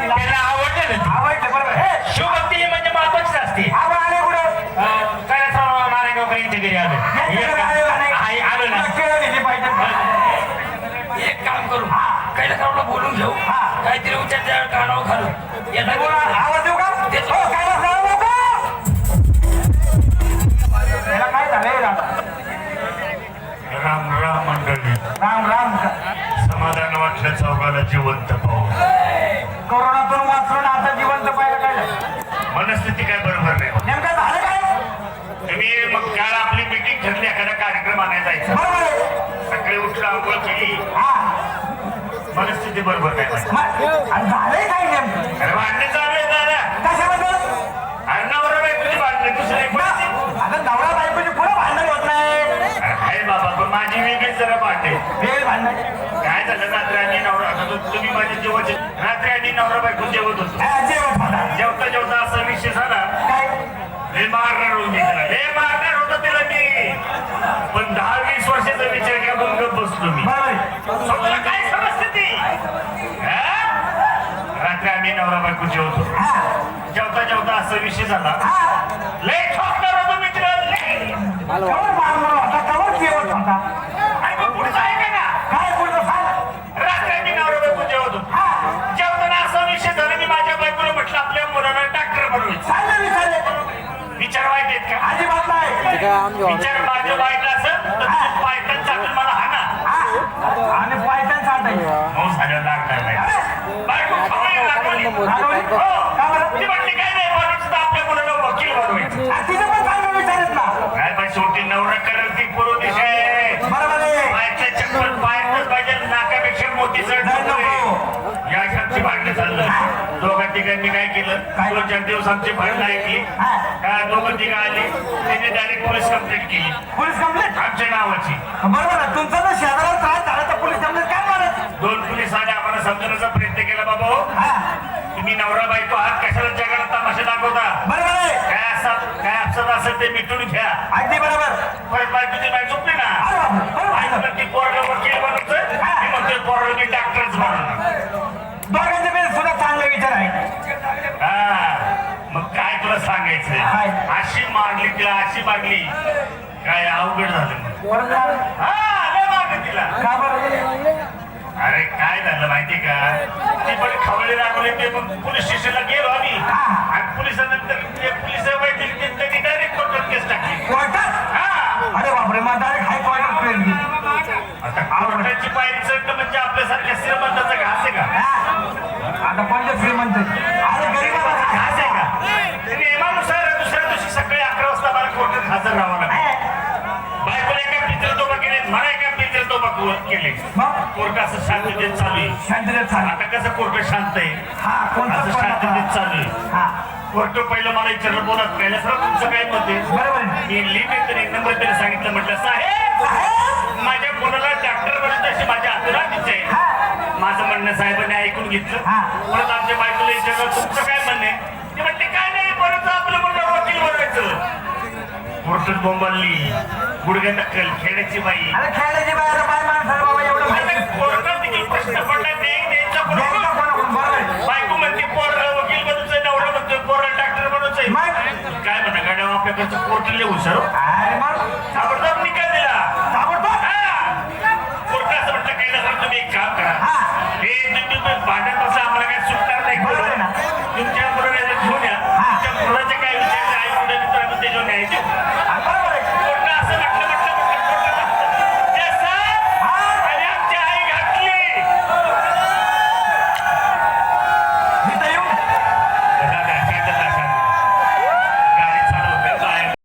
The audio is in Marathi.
तिला त्याला आवडलं ना आवडलं बरोबर. हे. शिवभक्ती ही म्हणजे महत्वाचीच असते. आले कुठं? अं, काय सर्व नारायणगावकर यांच्या घरी आलो? आले का नाही? आहे, आलो ना. केळं दिली पाहिजे. एक काम करू. कैलासरावला बोलून घेऊ. हा. काहीतरी उच्चार कानावर घालू. आवाज देऊ का. हो, काय? राम राम मंडळी. राम राम. समाधान वाटलं चौकाला जिवंत पाहून. कोरोनातून वाचून आता जिवंत पाहिलं काय? मनस्थिती काय बरोबर नाही. नेमकं झालं काय? तुम्ही मग काल आपली मीटिंग ठरली एखादा कार्यक्रम आणायला जायचा. सकाळी उठला आंघोळ केली. मनस्थिती बरोबर नाही झालंय काय नेमकं? अरे भांडणे चालू आहे दादा. कशाबद्दल? अरे नवरा बायकोची भांडणे दुसरे आता नवरा बायकोची पुढे भांडण होत नाही. आहे बाबा पण माझी वेगळीच जरा भांडणे वेळ भांडण. झालं रात्री आणि नवरा तुम्ही माझे जेवायचे रात्री आणि नवरा बायको जेवत. होतो हा. जेवता जेवता असा विषय झाला. लय मारणार होतो मी त्याला. लय मारणार होतो त्याला मी. पण दहा वीस वर्षाचा विचार पण गप्प बसलो मी. स्वतःला काय समजते ती? हा? रात्री आम्ही नवरा बायको जेवतो. हा. जेवता जेवता असा विषय झाला. हा. लय ठोकणार होतो मित्र लय. कवर मारणार होता कवर जेवत होता आणि मग पुढचं आहे का काय पुढचं सांग रात्री आम्ही नवरा बायको जेवतो हा जेवताना असा विषय झाला मी माझ्या बायकोला म्हटलं आपल्या मुलाला डॉक्टर बनवायचं चांगलं विचार विचार वाईट आहेत का अजिबात नाही विचार माझ्या वाईट असेल तर तुम्ही पायथन चाकून मला हाना हा आणि पायथन सांगायचं मग झालं लागणार नाही. बायको खवळी लागली. का बरं? ती म्हणली काय नाही बनवायचं तर आपल्या मुलाला वकील बनवायचं हा, तिचं पण चांगलं विचारत ना. काय पण शेवटी नवरा करेल ती पुरो दिशा. आहे बरोबर आहे. पायातल्या चप्पल पायातच पाहिजे नाकापेक्षा मोठी चढ नाही नको. या शांती भांडणं चाललं तिघांनी काय केलं? दोन चार दिवस आमची भांडणं ऐकली. दोघं तिघं आली. त्यांनी डायरेक्ट पोलीस कंप्लेंट केली. पोलीस कंप्लेंट आमच्या नावाची. बरोबर आहे. तुमचा जर शेजाराला त्रास झाला तर पोलीस कंप्लेंट काय मारत दोन पोलिसांनी आम्हाला समजवण्याचा प्रयत्न केला बाबा हो. तुम्ही नवरा बायको आहात कशाला जगाला तमाशा दाखवता? बरोबर आहे. काय असं काय अपसत असेल ते मिटून घ्या. अगदी बरोबर. परत बायकोची बाय झोपली ना अरे बापरे, बरोबर आहे. बायकोला ती पोराला वकील बनवतोय मी म्हणतोय पोराला मी डॉक्टरच बनवणार दोघांचे पेर सुद्धा चांगले विचार आहे हा मग काय तुला सांगायचं काय? अशी मारली तिला अशी मारली काय अवघड झालं. हा तिला. अरे काय झालं माहिती का? ती पण खवळे लागले ते मग पोलीस स्टेशनला गेलो आम्ही. आणि पोलिसानंतर ते पोलीस माहिती त्यांनी डायरेक्ट कोर्टात केस टाकली. कोर्टात? हा. अरे बापरे मग डायरेक्ट हाय कोर्टात ट्रेन आता कोर्टाची पायरी चढणं म्हणजे आपल्यासारख्या श्रीमंताचा घास आहे का? आता पंच श्रीमंत अरे गरीबाला घास हजर राहावं लागेल बायकोला एका पित्र तोबा केले मला एका पित्र तोबा केले मग? कोर्ट असं शांततेत चालू आहे. शांततेत चाल आता कसं कोर्ट शांत आहे? हा असं शांततेत चालू आहे. हा. कोर्ट पहिलं मला विचारलं बोला कैलासराव तुमचं काय मत आहे? बरोबर. मी लिहिते तर एक नंबर तरी सांगितलं म्हटलं साहेब माझ्या मुलाला डॉक्टर बनवत अशी माझ्या हातून इच्छा आहे माझं म्हणणं साहेबांनी ऐकून घेतलं. परत आमच्या बायकोला विचारलं तुमचं काय म्हणणं आहे ते म्हणते काय नाही परत आपलं म्हणलं वकील बनवायचं कोर्टात बोंबालली गुडघ्या नक्कल खेळायची बाई अरे खेळायची बाहेर माणसाला बाबा एवढं आता माहिती कोर्टात देखील प्रश्न पडला नाही द्यायचा द्यायचा कोणाला? कोणाकडून? बरोबर आहे. बायको म्हणते पोर वकील बनवतोय नवरा म्हणतोय पोर डॉक्टर बनवतोय मग? काय म्हणा गाड्या आपल्याकडचं कोर्ट लय हुशार हो. अरे मग